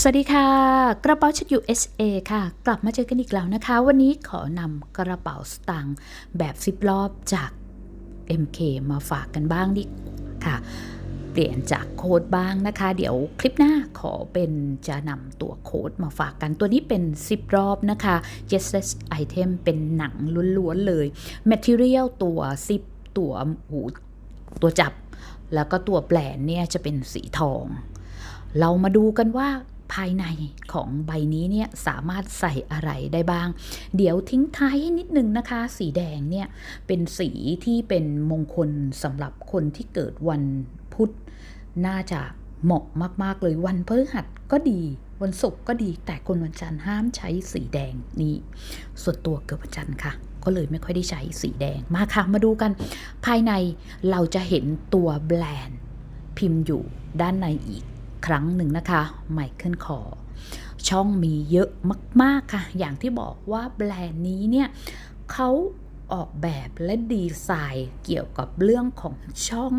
สวัสดีค่ะ กระเป๋าชุด USA ค่ะ กลับมาเจอกันอีกแล้วนะคะ วันนี้ขอนำกระเป๋าสตางค์แบบซิปรอบจาก MK มาฝากกันบ้างดิค่ะ เปลี่ยนจากโค้ดบ้างนะคะ เดี๋ยวคลิปหน้าขอเป็นจะนำตัวโค้ดมาฝากกันตัวนี้เป็นซิปรอบนะคะ j e s s item เป็นหนังล้วนๆเลย Material ตัวซิปตัวหูตัวจับ แล้วก็ตัวแปลนเนี่ยจะเป็นสีทอง เรามาดูกันว่า ภายในของใบนี้เนี่ยสามารถใส่อะไรได้บ้าง เดี๋ยวทิ้งท้ายให้นิดนึงนะคะ สีแดงเนี่ยเป็นสีที่เป็นมงคลสำหรับคนที่เกิดวันพุธน่าจะเหมาะมาก ๆ เลยวันพฤหัสก็ดีวันศุกร์ก็ดีแต่คนวันจันทร์ห้ามใช้สีแดงนี่ส่วนตัวเกิดวันจันทร์ค่ะ ก็เลยไม่ค่อยได้ใช้สีแดงมาค่ะ มาดูกัน ภายในเราจะเห็นตัวแบรนด์พิมพ์อยู่ด้านในอีก ครั้งหนึ่งนะคะไมเคิลคอช่องมีเยอะมาก ๆ ค่ะ อย่างที่บอกว่าแบรนด์นี้เนี่ยเขาออกแบบและดีไซน์เกี่ยวกับเรื่องของช่อง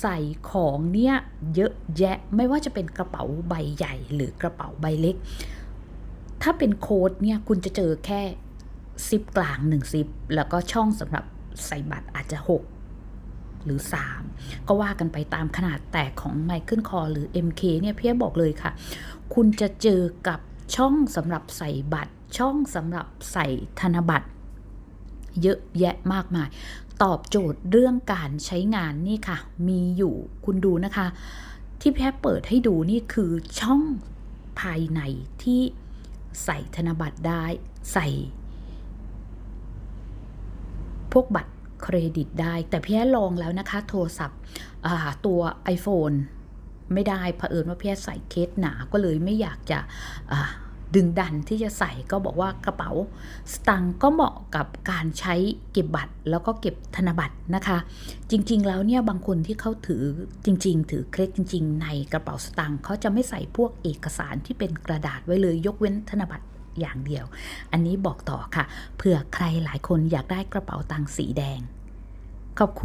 ใส่ของเนี่ยเยอะแยะไม่ว่าจะเป็นกระเป๋าใบใหญ่หรือกระเป๋าใบเล็ก ถ้าเป็นโค้ดเนี่ยคุณจะเจอแค่ซิปกลางหนึ่งซิปแล้วก็ช่องสำหรับใส่บัตรอาจจะ 6 หรือ 3 ก็ว่ากันไปตามขนาดแต่ของ Michael c o r หรือ MK เนี่ยพี่บอกเลยค่ะ คุณจะเจอกับช่องสำหรับใส่บัตร ช่องสำหรับใส่ธนบัตร เยอะแยะมากมาย ตอบโจทย์เรื่องการใช้งานนี่ค่ะ มีอยู่คุณดูนะคะ ที่แพ้เปิดให้ดูนี่คือช่องภายในที่ใส่ธนบัตรได้ใส่ พวกบัตร เครดิตได้ แต่พี่แอลองแล้วนะคะ โทรศัพท์ตัว iPhone ไม่ได้เผอิญว่าพี่แอใส่เคสหนาก็เลยไม่อยากจะดึงดันที่จะใส่ก็บอกว่ากระเป๋าสตังค์ก็เหมาะกับการใช้เก็บบัตร แล้วก็เก็บธนบัตรนะคะ จริงๆแล้วเนี่ยบางคนที่เขาถือจริง ๆ ถือเคล็ดจริง ๆ ในกระเป๋าสตางค์เขาจะไม่ใส่พวกเอกสารที่เป็นกระดาษไว้เลยยกเว้นธนบัตรอย่างเดียว อันนี้บอกต่อค่ะเผื่อใครหลายคนอยากได้กระเป๋าตังค์สีแดง ขอบคุณ